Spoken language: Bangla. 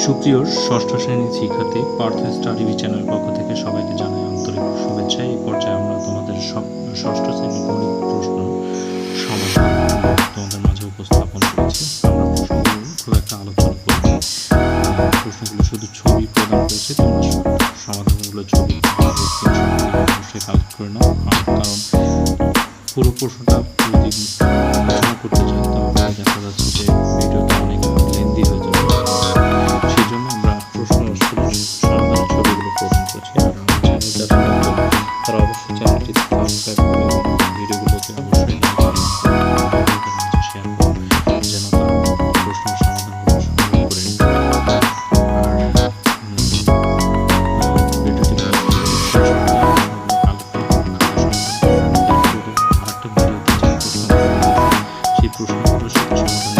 সুপ্রিয় ষষ্ঠ শ্রেণির শিক্ষার্থী পার্থ স্টাডি চ্যানেল পক্ষ থেকে সবাইকে জানাই আন্তরিক শুভেচ্ছা। এই পর্যায়ে আমরা তোমাদের সব ষষ্ঠ শ্রেণির গণিত প্রশ্ন সমাধান তোমাদের মাঝে উপস্থাপন করেছি। আমরা প্রশ্নগুলো খুব একটা আলোচনা করেছি। প্রশ্নগুলো শুধু ছবি প্রদান করেছে, তোমরা সমাধানগুলো ছবি অবশ্যই কালেক্ট করে নাও। কারণ পুরো প্রশ্নটা যদি করতে চাই, তাহলে দেখা যাচ্ছে যে ভিডিওটা dos, dos